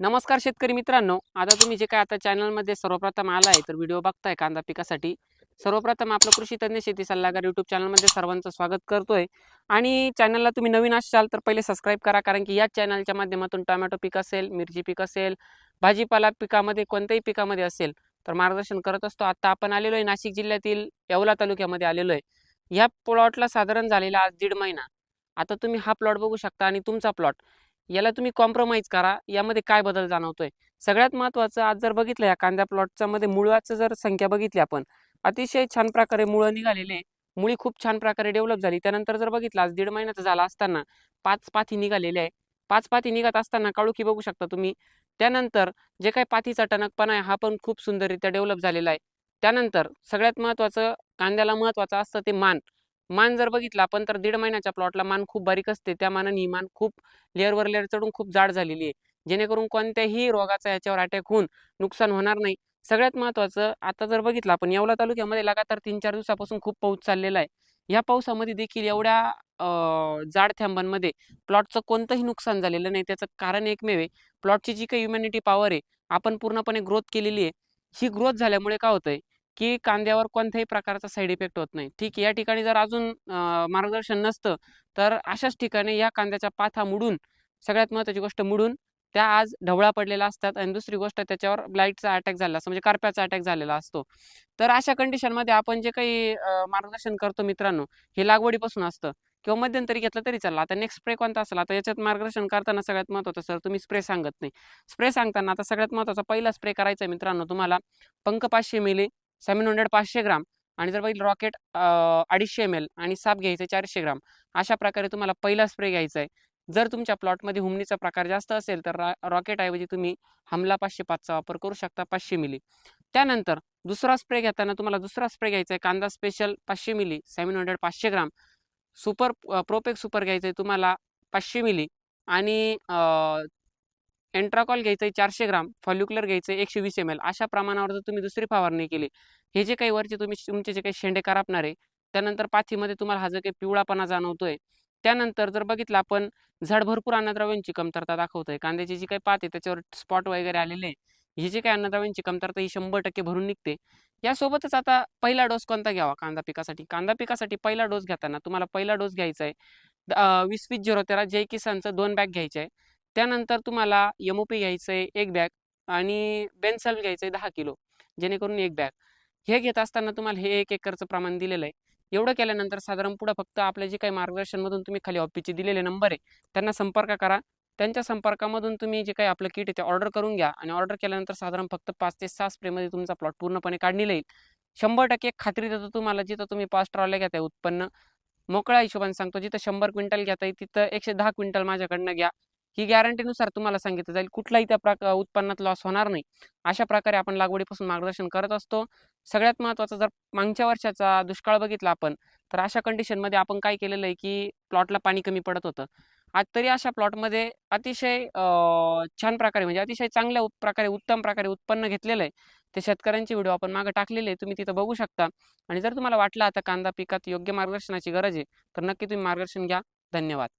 नमस्कार शेतकरी मित्रांनो. आता तुम्ही जे काय आता चॅनलमध्ये सर्वप्रथम आला आहे तर व्हिडिओ बघताय कांदा पिकासाठी. सर्वप्रथम आपलं कृषी तज्ञ शेती सल्लागार यूट्यूब चॅनलमध्ये सर्वांचं स्वागत करतोय. आणि चॅनलला तुम्ही नवीन असाल तर पहिले सबस्क्राईब करा कारण की याच चॅनलच्या माध्यमातून टोमॅटो पीक असेल मिरची पीक असेल भाजीपाला पिकामध्ये कोणत्याही पिकामध्ये असेल तर मार्गदर्शन करत असतो. आता आपण आलेलो आहे नाशिक जिल्ह्यातील येवला तालुक्यामध्ये आलेलो आहे ह्या प्लॉटला साधारण झालेला आज दीड महिना. आता तुम्ही हा प्लॉट बघू शकता आणि तुमचा प्लॉट याला तुम्ही कॉम्प्रोमाइज करा. यामध्ये काय बदल जाणवतोय? सगळ्यात महत्त्वाचं आज जर बघितलं या कांद्या प्लॉटच्या मध्ये मुळाचं जर संख्या बघितली आपण अतिशय छान प्रकारे मुळं निघालेले मुळी खूप छान प्रकारे डेव्हलप झाली. त्यानंतर जर बघितलं आज दीड महिन्याचा झाला असताना पाच पाथी निघालेले आहे. पाच पाथी निघत असताना काळुखी बघू शकता तुम्ही. त्यानंतर जे काही पाथीचा टणकपणा आहे हा पण खूप सुंदररित्या डेव्हलप झालेला आहे. त्यानंतर सगळ्यात महत्त्वाचं कांद्याला महत्त्वाचं असतं ते मान. मान जर बघितला आपण तर दीड महिन्याच्या प्लॉटला मान खूप बारीक असते. त्या मानाने ही मान खूप लेअरवर लेअर चढून खूप जाड झालेली आहे. जेणेकरून कोणत्याही रोगाचा याच्यावर अटॅक होऊन नुकसान होणार नाही. सगळ्यात महत्त्वाचं आता जर बघितलं आपण येवला तालुक्यामध्ये लगातार तीन चार दिवसापासून खूप पाऊस चाललेला आहे. या पावसामध्ये देखील एवढ्या जाड थांबांमध्ये प्लॉटचं कोणतंही नुकसान झालेलं नाही. त्याचं कारण एकमेव आहे प्लॉटची जी काही ह्युमॅनिटी पॉवर आहे आपण पूर्णपणे ग्रोथ केलेली आहे. ही ग्रोथ झाल्यामुळे काय होतंय की कांद्यावर कोणत्याही प्रकारचा साईड इफेक्ट होत नाही. ठीक आहे या ठिकाणी जर अजून मार्गदर्शन नसतं तर अशाच ठिकाणी या कांद्याच्या पाथा मुडून सगळ्यात महत्त्वाची गोष्ट मुडून त्या आज ढवळा पडलेल्या असतात आणि दुसरी गोष्ट त्याच्यावर ब्लाईटचा अटॅक झाला असतो म्हणजे कारप्याचा अटॅक झालेला असतो. तर अशा कंडिशनमध्ये आपण जे काही मार्गदर्शन करतो मित्रांनो हे लागवडीपासून असतं. किंवा मध्यंतरी घेतलं तरी चालला. आता नेक्स्ट स्प्रे कोणता असेल? आता याच्यात मार्गदर्शन करताना सगळ्यात महत्त्वाचं सर तुम्ही स्प्रे सांगत नाही. स्प्रे सांगताना आता सगळ्यात महत्त्वाचा पहिला स्प्रे करायचा मित्रांनो तुम्हाला पंख पाचशे मिली सॅमिन हंड्रेड पाचशे ग्राम आणि जर बघितलं रॉकेट अडीचशे एम एल आणि साप घ्यायचं आहे चारशे ग्राम अशा प्रकारे तुम्हाला पहिला स्प्रे घ्यायचा आहे जर तुमच्या प्लॉटमध्ये हुमणीचा प्रकार जास्त असेल तर रॉकेट ऐवजी तुम्ही हमला पाचशे पाचचा वापर करू शकता पाचशे मिली त्यानंतर दुसरा स्प्रे घेताना तुम्हाला दुसरा स्प्रे घ्यायचा आहे कांदा स्पेशल पाचशे मिली सेव्हन हंड्रेड पाचशे ग्राम. सुपर प्रोपेक सुपर घ्यायचं आहे तुम्हाला पाचशे मिली आणि एंट्राकॉल घ्यायचं आहे चारशे ग्राम फॉल्युक्युलर घ्यायचं आहे एकशे वीस एम एल अशा प्रमाणावर जर तुम्ही दुसरी फवारणी केली हे जे काही वरचे तुम्ही तुमचे जे काही शेंडे करापणार आहे त्यानंतर पाथीमध्ये तुम्हाला हा जो काही पिवळापणा जाणवतोय त्यानंतर जर बघितलं आपण झाड भरपूर अन्नद्रव्यांची कमतरता दाखवतोय. कांद्याची जी काही पात आहे त्याच्यावर स्पॉट वगैरे आलेले आहे. ही जी काही अन्नद्रव्यांची कमतरता ही शंभर टक्के भरून निघते. यासोबतच आता पहिला डोस कोणता घ्यावा कांदा पिकासाठी? कांदा पिकासाठी पहिला डोस घेताना तुम्हाला पहिला डोस घ्यायचा आहे वीस वीस झिरो तेरा जय किसानचं दोन बॅग घ्यायचं आहे. त्यानंतर तुम्हाला यमोपी घ्यायचं आहे एक बॅग आणि बेन्सल घ्यायचं आहे दहा किलो जेणेकरून एक बॅग. हे घेत असताना तुम्हाला हे एक एकरचं प्रमाण दिलेलं आहे. एवढं केल्यानंतर साधारण पुढं फक्त आपले जे काही मार्गदर्शनमधून तुम्ही खाली ऑफिसचे दिलेले नंबर आहे त्यांना संपर्क करा. त्यांच्या संपर्कामधून तुम्ही जे काही आपलं किट आहे ते ऑर्डर करून घ्या आणि ऑर्डर केल्यानंतर साधारण फक्त पाच ते सहा स्प्रेमध्ये तुमचा प्लॉट पूर्णपणे काढणी येईल. शंभर टक्के खात्री देतो तुम्हाला जिथं तुम्ही पाच ट्रॉल्या घेताय उत्पन्न. मोकळ्या हिशोबाने सांगतो जिथं शंभर क्विंटल घेताय तिथं एकशे दहा क्विंटल माझ्याकडनं घ्या. ही गॅरंटीनुसार तुम्हाला सांगितलं जाईल. कुठलाही त्या प्रकार उत्पन्नात लॉस होणार नाही. अशा प्रकारे आपण लागवडीपासून मार्गदर्शन करत असतो. सगळ्यात महत्त्वाचं जर मागच्या वर्षाचा दुष्काळ बघितला आपण तर अशा कंडिशनमध्ये आपण काय केलेलं आहे की प्लॉटला पाणी कमी पडत होतं. आज तरी अशा प्लॉटमध्ये अतिशय छान प्रकारे म्हणजे अतिशय चांगल्या प्रकारे उत्तम प्रकारे उत्पन्न घेतलेलं आहे. ते शेतकऱ्यांचे व्हिडिओ आपण मागे टाकलेले आहे तुम्ही तिथं बघू शकता. आणि जर तुम्हाला वाटलं आता कांदा पिकात योग्य मार्गदर्शनाची गरज आहे तर नक्की तुम्ही मार्गदर्शन घ्या. धन्यवाद.